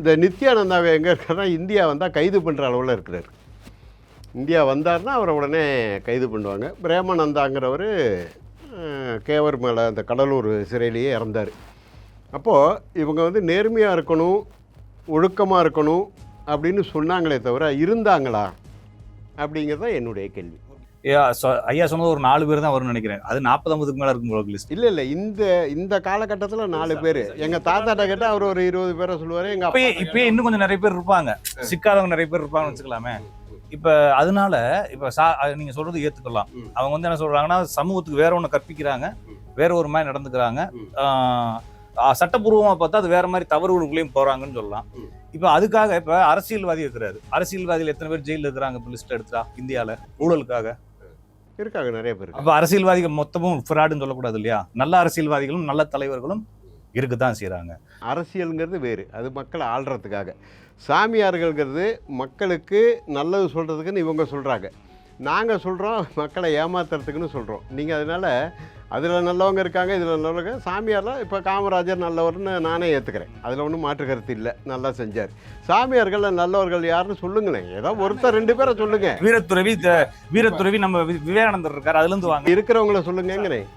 இந்த நித்யானந்தாவை எங்கே இருக்காருன்னா இந்தியா வந்தால் கைது பண்ணுற அளவில் இருக்கிறார். இந்தியா வந்தார்னா அவரை உடனே கைது பண்ணுவாங்க. பிரேமானந்தாங்கிறவர் கேவர் மேலே அந்த கடலூர் சிறையிலேயே இறந்தார். அப்போது இவங்க வந்து நேர்மையாக இருக்கணும் ஒழுக்கமாக இருக்கணும் அப்படின்னு சொன்னாங்களே தவிர இருந்தாங்களா அப்படிங்கிறது தான் என்னுடைய கேள்வி. ஐயா சொ- ஐயா சொன்னது ஒரு நாலு பேர் தான் வரும்னு நினைக்கிறேன். அது நாற்பது ஐம்பதுக்கு மேல இருக்கும் உங்களுக்கு லிஸ்ட் இல்லை இல்லை இந்த இந்த காலகட்டத்தில் நாலு பேர். எங்கள் தாத்தாட்ட கேட்டால் அவர் ஒரு இருபது பேரை சொல்லுவார் எங்கள் இப்பயே இப்பயே இன்னும் கொஞ்சம் நிறைய பேர் இருப்பாங்க. சிக்காதவங்க நிறைய பேர் இருப்பாங்கன்னு வச்சுக்கலாமே. இப்ப அதனால இப்ப சா அது நீங்க சொல்றது ஏத்துக்கலாம். ம். அவங்க வந்து என்ன சொல்றாங்கன்னா சமூகத்துக்கு வேற ஒண்ணு கற்பிக்கிறாங்க. வேற ஒரு மாதிரி நடந்துக்கிறாங்க. ம். ஆஹ் ஆஹ் சட்டப்பூர்வமா பார்த்தா அது வேற மாதிரி தவறுகளுக்குள்ளேயும் போறாங்கன்னு சொல்லலாம். இப்ப அதுக்காக இப்ப அரசியல்வாதி இருக்கிறாரு. அரசியல்வாதிகள் எத்தனை பேர் ஜெயில இருக்கிறாங்க இப்ப லிஸ்ட் எடுத்தா இந்தியால ஊழலுக்காக? இருக்காங்க நிறைய பேர் அப்ப அரசியல்வாதிகள் மொத்தமும் ஃப்ராடுன்னு சொல்லக்கூடாது இல்லையா? நல்ல அரசியல்வாதிகளும் நல்ல தலைவர்களும் இருக்குதான் செய்றாங்க. அரசியலுங்கிறது வேறு. அது மக்களை ஆள்றதுக்காக. சாமியார்கள்ங்கிறது மக்களுக்கு நல்லது சொல்கிறதுக்குன்னு இவங்க சொல்கிறாங்க நாங்கள் சொல்கிறோம் மக்களை ஏமாத்துறதுக்குன்னு சொல்கிறோம் நீங்கள் அதனால் அதில் நல்லவங்க இருக்காங்க இதில் நல்லவங்க சாமியார்லாம் இப்போ காமராஜர் நல்லவர்னு நானே ஏற்றுக்கிறேன் அதில் ஒன்றும் மாற்று கருத்து இல்லை. நல்லா செஞ்சார். சாமியார்கள் நல்லவர்கள் யாருன்னு சொல்லுங்களேன். ஏதோ ஒருத்தர் ரெண்டு பேரை சொல்லுங்கள் வீரத்துறவி வீரத்துறவி நம்ம விவேகானந்தர் இருக்காரு அதுல இருந்து வாங்க. இருக்கிறவங்கள சொல்லுங்கங்கிறேன்.